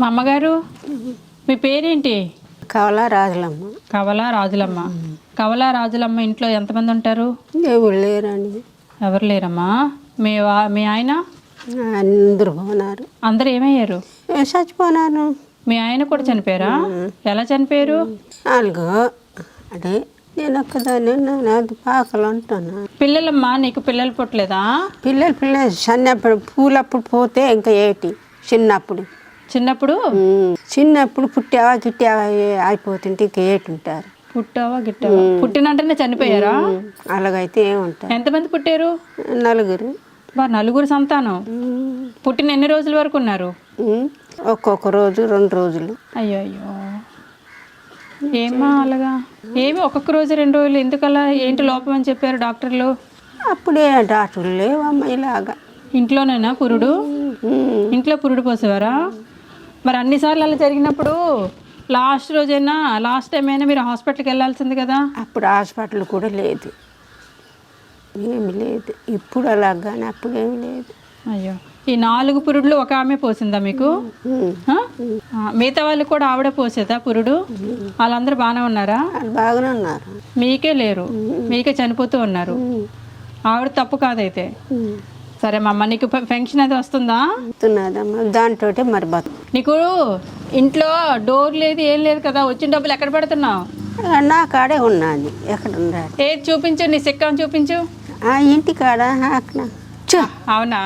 మా అమ్మగారు మీ పేరేంటి? కవల రాజులమ్మ. కవల రాజులమ్మ. కవల రాజులమ్మ ఇంట్లో ఎంతమంది ఉంటారు? ఎవరు లేరండి. ఎవరు లేరమ్మా? మీ వా మీ ఆయన? అందరూ పోనారు. అందరు ఏమయ్యారు? ఏ చచ్చిపోనారు. మీ ఆయన కూడా చనిపోయారా? ఎలా చనిపోయారు? నాలుగు అదే నేను ఒక్కదాన్ని పాకలు ఉంటున్నా పిల్లలమ్మా నీకు పిల్లలు పుట్టలేదా? పిల్లలు పిల్లలు చిన్నప్పుడు పూలప్పుడు పోతే ఇంకా ఏటి? చిన్నప్పుడు. చిన్నప్పుడు? చిన్నప్పుడు పుట్టావా గిట్టావా అయిపోతుంటే ఇంకా ఏటి ఉంటారు పుట్టావా గిట్టావా? పుట్టినంటనే చనిపోయారా? అలాగైతే ఏముంటారు. ఎంతమంది పుట్టారు? నలుగురు. నలుగురు సంతానం? పుట్టిన ఎన్ని రోజుల వరకు ఉన్నారు? ఒక్కొక్క రోజు రెండు రోజులు. అయ్యో అయ్యో ఏమా అలాగా? ఏమి ఒక్కొక్క రోజు రెండు రోజులు? ఎందుకలా? ఏంటి లోపం అని చెప్పారు డాక్టర్లు? అప్పుడే డాక్టర్లు లేవమ్మ ఇలాగా. ఇంట్లోనేనా పురుడు? ఇంట్లో పురుడు పోసేవారా? మరి అన్నిసార్లు అలా జరిగినప్పుడు లాస్ట్ రోజైనా లాస్ట్ టైం అయినా మీరు హాస్పిటల్కి వెళ్ళాల్సింది కదా? అప్పుడు హాస్పిటల్ కూడా లేదు. ఏమి లేదు. ఇప్పుడు అలాగానే అప్పుడు ఏమి లేదు. అయ్యో. ఈ నాలుగు పురుడులు ఒక ఆమె పోసిందా మీకు? ఉమ్, ఆ? ఆ, మిగతా వాళ్ళు కూడా ఆవిడ పోసేదా పురుడు? వాళ్ళందరూ బాగానే ఉన్నారా? వాళ్ళు బాగానే ఉన్నారు. మీకే లేరు. మీకే చనిపోతూ ఉన్నారు. ఆవిడ తప్పు కాదైతే. ఉమ్, సరే మా అమ్మ నీకు పెన్షన్ అది వస్తుందా? వస్తున్నదమ్మా దాంతో మరి బతు నీకు ఇంట్లో డోర్ లేదు ఏం లేదు కదా వచ్చిన డబ్బులు ఎక్కడ పెడుతున్నావు? నా కాడే ఉన్నది ఎక్కడ ఏది చూపించు నీ సిక్కం చూపించు. ఆ ఇంటి కాడ అవునా?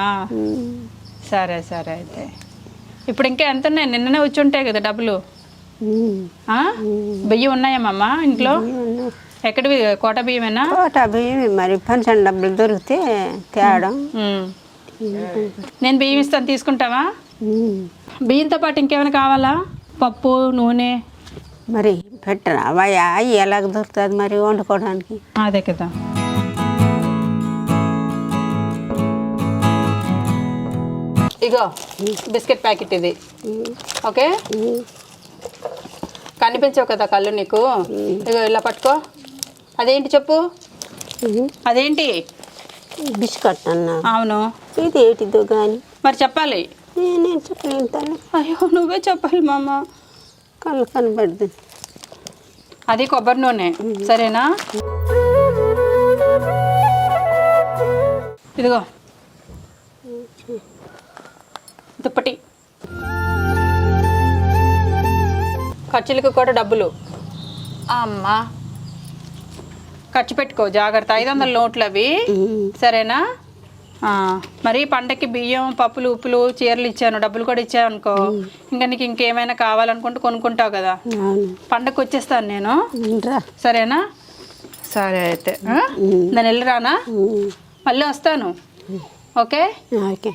సరే సరే అయితే. ఇప్పుడు ఇంకా ఎంత ఉన్నాయి? నిన్ననే వచ్చి ఉంటాయి కదా డబ్బులు? బియ్యం ఉన్నాయమ్మా ఇంట్లో? ఎక్కడివి కోట బియ్యమేనా? కోట బియ్యం మరి పెన్షన్ డబ్బులు దొరికితే తేడం. నేను బియ్యం ఇస్తాను తీసుకుంటావా? బియ్యంతో పాటు ఇంకేమైనా కావాలా? పప్పు నూనె? మరి పెట్టరా? వయా ఎలాగ దొరుకుతుంది మరి వండుకోవడానికి? అదే కదా. ఇగో బిస్కెట్ ప్యాకెట్ ఇది. ఓకే? కనిపించవు కదా కళ్ళు నీకు? ఇగో ఇలా పట్టుకో. అదేంటి చెప్పు? అదేంటి? బిస్కెట్ అన్నా. అవును. ఇది ఏంటిదో కానీ మరి చెప్పాలి. నేను చెప్పలేను తల్లి అయ్యో నువ్వే చెప్పాలి మామ. కళ్ళు కనబడుతుంది అది కొబ్బరి నూనె. సరేనా? ఇదిగో. దుప్పటి. ఖర్చులకు కూడా డబ్బులు. అమ్మా. ఖర్చు పెట్టుకో జాగ్రత్త. ఐదు వందల నోట్లు అవి సరేనా మరి పండక్కి బియ్యం పప్పులు ఉప్పులు చీరలు ఇచ్చాను డబ్బులు కూడా ఇచ్చాను అనుకో. ఇంకా నీకు ఇంకేమైనా కావాలనుకుంటే కొనుక్కుంటావు కదా. పండగకి వచ్చేస్తాను నేను. సరేనా? సరే అయితే? నేను వెళ్ళి రానా ఉమ్, మళ్ళీ వస్తాను. ఓకే? ఓకే.